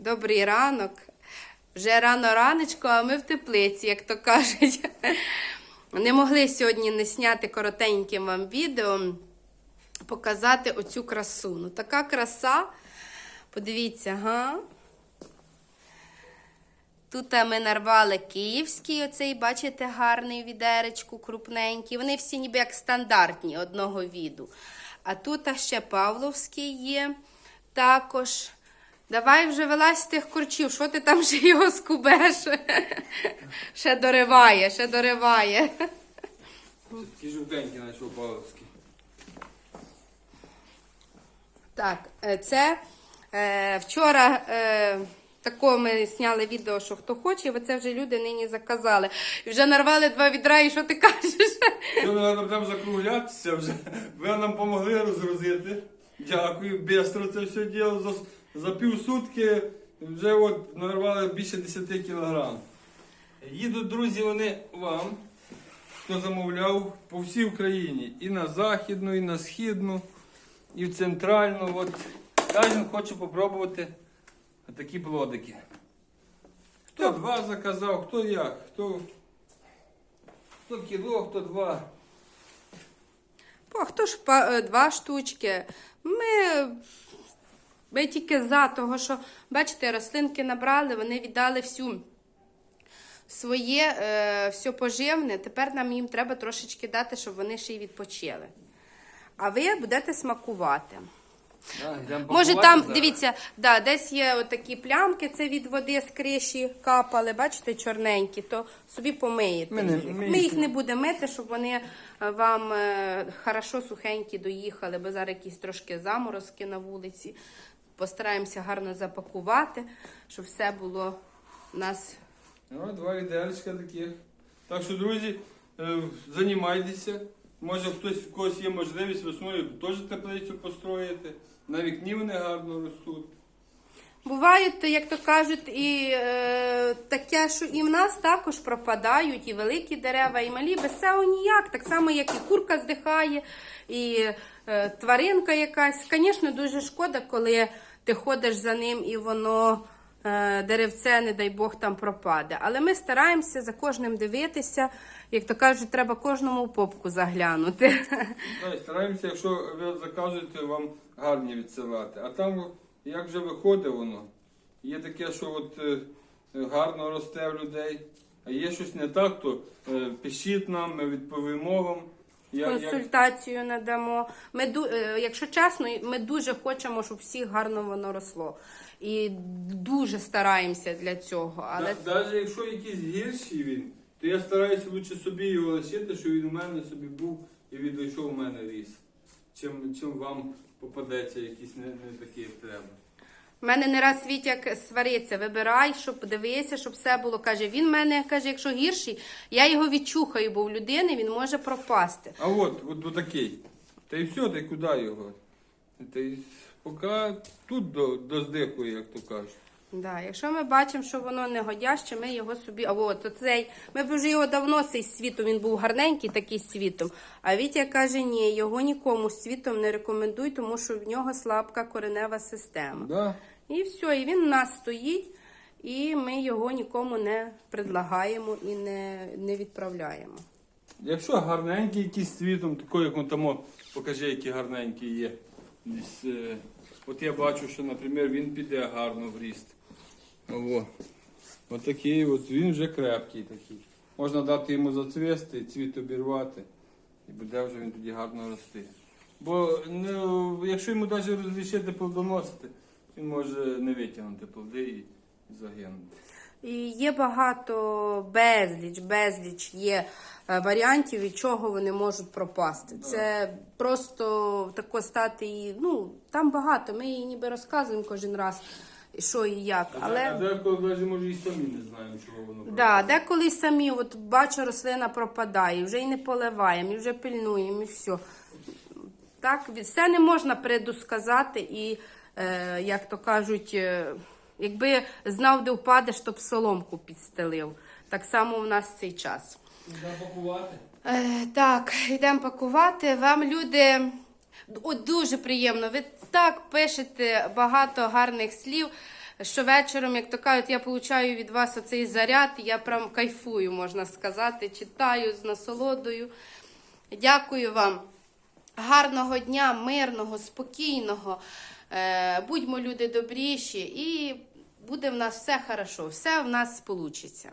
Добрий ранок. Вже рано ранечко, а ми в теплиці, як то кажуть. Не могли сьогодні не зняти коротеньким вам відео, показати оцю красу. Ну, така краса. Подивіться, га? Тут ми нарвали київський, оцей, бачите, гарний відеречку, крупненький. Вони всі ніби як стандартні одного віду. А тут ще Павловський є також. Давай вже вилазь з тих корчів, що ти там ще його скубеш? Ще дориває, ще дориває. Такі жовтенькі знайшов Павловський. Так, е, це е, вчора е, тако ми зняли відео, що хто хоче, бо це вже люди нині заказали. І вже нарвали два відра, і що ти кажеш? Що ми треба закруглятися вже. Ви нам допомогли розгрузити. Дякую. Бистро це все діло. За, за півсутки вже от нарвали більше 10 кілограм. Їдуть, друзі, вони вам, хто замовляв, по всій Україні. І на західну, і на східну, і в центральну. От кожен хоче попробувати такі плодики. Хто два заказав, хто як, хто, хто кіло, хто два. Хто ж па- е, два штучки? Ми, ми тільки за того, що, бачите, рослинки набрали, вони віддали всю своє е, все поживне. Тепер нам їм треба трошечки дати, щоб вони ще й відпочили. А ви будете смакувати. Да, Може там, зараз. дивіться, да, десь є отакі плямки, це від води з криші капали, бачите, чорненькі, то собі помиєте. Ми не- їх. ми Ми їх не будемо мити, щоб вони е, вам е, хорошо сухенькі доїхали, бо зараз якісь трошки заморозки на вулиці. Постараємося гарно запакувати, щоб все було у нас. Ну, два віделечка таких. Так що, друзі, е, займайтеся. Може хтось в когось є можливість весною теж теплицю построїти. На вікні вони гарно ростуть. Бувають, як то кажуть, і е, таке, що і в нас також пропадають і великі дерева, і малі. Без цього ніяк. Так само, як і курка здихає, і е, тваринка якась. Звісно, дуже шкода, коли ти ходиш за ним і воно деревце, не дай Бог, там пропаде. Але ми стараємося за кожним дивитися. Як то кажуть, треба кожному в попку заглянути. Так, стараємося, якщо ви заказуєте, вам гарні відсилати. А там, як вже виходить воно, є таке, що от е, гарно росте в людей, а є щось не так, то е, пишіть нам, ми відповімо вам. Я- я- консультацію надамо. Ми е, якщо чесно, ми дуже хочемо, щоб всіх гарно воно росло. І дуже стараємося для цього. Але Навіть якщо якийсь гірший він, то я стараюся лучше собі його лишити, щоб він у мене собі був і він дійшов у мене ріс. Чим, чим вам попадеться якийсь не, не як треба. В мене не раз Вітяк свариться, вибирай, щоб дивися, щоб все було. Каже, він мене каже, якщо гірший, я його відчухаю, бо в людини він може пропасти. А от, от, от такий. Та й все, ти куди його? Та й поки тут до, доздихує, як то кажуть. Да, якщо ми бачимо, що воно не годяще, ми його собі. А от оцей. Ми б вже його давно цей з світу, він був гарненький, такий світом. А Вітя каже, ні, його нікому світом не рекомендуй, тому що в нього слабка коренева система. Да? І все, і він у нас стоїть, і ми його нікому не предлагаємо і не, не відправляємо. Якщо гарненький якийсь цвітом, такий, як он там, покажи, які гарненькі є. Десь, е, от я бачу, що, наприклад, він піде гарно в ріст. О, от такий, от він вже крепкий такий. Можна дати йому зацвісти, цвіт обірвати, і буде вже він тоді гарно рости. Бо ну, якщо йому навіть розрішити плодоносити, він може не витягнути плоди і загинути. І є багато безліч, безліч є е, варіантів, від чого вони можуть пропасти. Це просто тако стати ну там багато. Ми її ніби розказуємо кожен раз, що і як. А Але деколи навіть може і самі не знаємо, чого воно да, деколи самі, от бачу, рослина пропадає, вже й не поливаємо, і вже пильнуємо, і все. Так, все не можна предусказати, і е, як то кажуть, е, якби знав, де впадеш, то б соломку підстелив. Так само в нас цей час. Треба пакувати. Е, так, йдемо пакувати. Вам люди О, дуже приємно. Ви так пишете багато гарних слів. що вечором, як то кажуть, я получаю від вас оцей заряд, я прям кайфую, можна сказати, читаю з насолодою. Дякую вам. Гарного дня, мирного, спокійного. Е, Будьмо люди добріші, і буде в нас все хорошо, все в нас получиться.